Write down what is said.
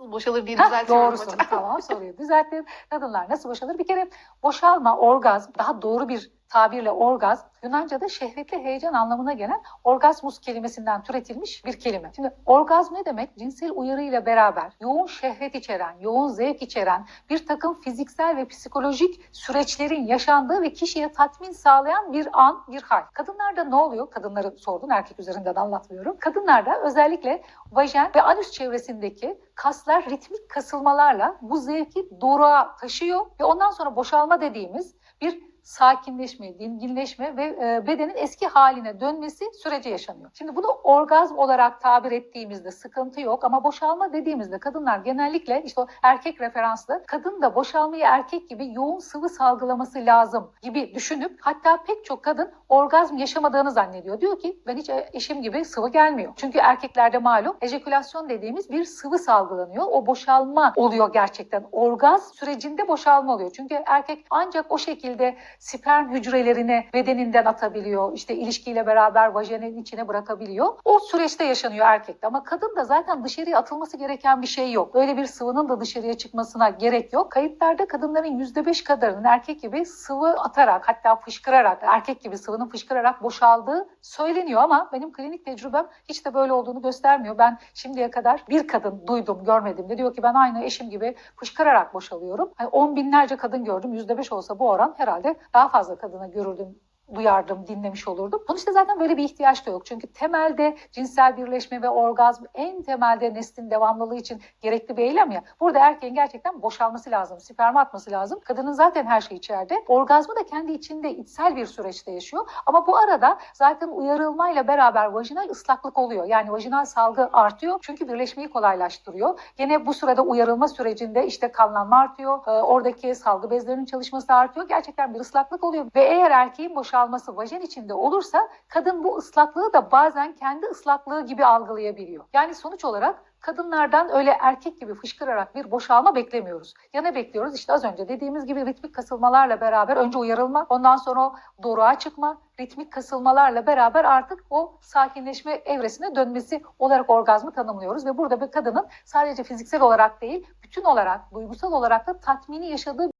Nasıl boşalır diye düzeltiyorum doğrusu. hocam. tamam soruyu düzelttim. Kadınlar nasıl boşalır? Bir kere boşalma, orgazm, daha doğru bir tabirle orgazm, Yunanca'da şehvetli heyecan anlamına gelen orgasmus kelimesinden türetilmiş bir kelime. Şimdi orgazm ne demek? Cinsel uyarı ile beraber yoğun şehvet içeren, yoğun zevk içeren bir takım fiziksel ve psikolojik süreçlerin yaşandığı ve kişiye tatmin sağlayan bir an, bir hal. Kadınlarda ne oluyor? Kadınları sordun, erkek üzerinden anlatmıyorum. Kadınlarda özellikle vajen ve anüs çevresindeki kaslar ritmik kasılmalarla bu zevki doruğa taşıyor ve ondan sonra boşalma dediğimiz bir sakinleşme, dinginleşme ve e, bedenin eski haline dönmesi süreci yaşanıyor. Şimdi bunu orgazm olarak tabir ettiğimizde sıkıntı yok ama boşalma dediğimizde kadınlar genellikle işte o erkek referanslı kadın da boşalmayı erkek gibi yoğun sıvı salgılaması lazım gibi düşünüp hatta pek çok kadın orgazm yaşamadığını zannediyor. Diyor ki ben hiç e, eşim gibi sıvı gelmiyor. Çünkü erkeklerde malum ejekülasyon dediğimiz bir sıvı salgılanıyor. O boşalma oluyor gerçekten. Orgazm sürecinde boşalma oluyor. Çünkü erkek ancak o şekilde sperm hücrelerini bedeninden atabiliyor. İşte ilişkiyle beraber vajenin içine bırakabiliyor. O süreçte yaşanıyor erkekte. Ama kadın da zaten dışarıya atılması gereken bir şey yok. Öyle bir sıvının da dışarıya çıkmasına gerek yok. Kayıtlarda kadınların %5 kadarının erkek gibi sıvı atarak hatta fışkırarak erkek gibi sıvının fışkırarak boşaldığı söyleniyor ama benim klinik tecrübem hiç de böyle olduğunu göstermiyor. Ben şimdiye kadar bir kadın duydum, görmedim de diyor ki ben aynı eşim gibi fışkırarak boşalıyorum. Hani on binlerce kadın gördüm. %5 olsa bu oran herhalde daha fazla kadına görürdüm duyardım, dinlemiş olurdum. Sonuçta zaten böyle bir ihtiyaç da yok. Çünkü temelde cinsel birleşme ve orgazm en temelde neslin devamlılığı için gerekli bir eylem ya. Burada erkeğin gerçekten boşalması lazım, sperma atması lazım. Kadının zaten her şey içeride. Orgazmı da kendi içinde içsel bir süreçte yaşıyor. Ama bu arada zaten uyarılmayla beraber vajinal ıslaklık oluyor. Yani vajinal salgı artıyor. Çünkü birleşmeyi kolaylaştırıyor. Gene bu sırada uyarılma sürecinde işte kanlanma artıyor. Ee, oradaki salgı bezlerinin çalışması artıyor. Gerçekten bir ıslaklık oluyor. Ve eğer erkeğin boşalması vajen içinde olursa kadın bu ıslaklığı da bazen kendi ıslaklığı gibi algılayabiliyor. Yani sonuç olarak kadınlardan öyle erkek gibi fışkırarak bir boşalma beklemiyoruz. Ya ne bekliyoruz? İşte az önce dediğimiz gibi ritmik kasılmalarla beraber önce uyarılma, ondan sonra o doruğa çıkma, ritmik kasılmalarla beraber artık o sakinleşme evresine dönmesi olarak orgazmı tanımlıyoruz. Ve burada bir kadının sadece fiziksel olarak değil, bütün olarak, duygusal olarak da tatmini yaşadığı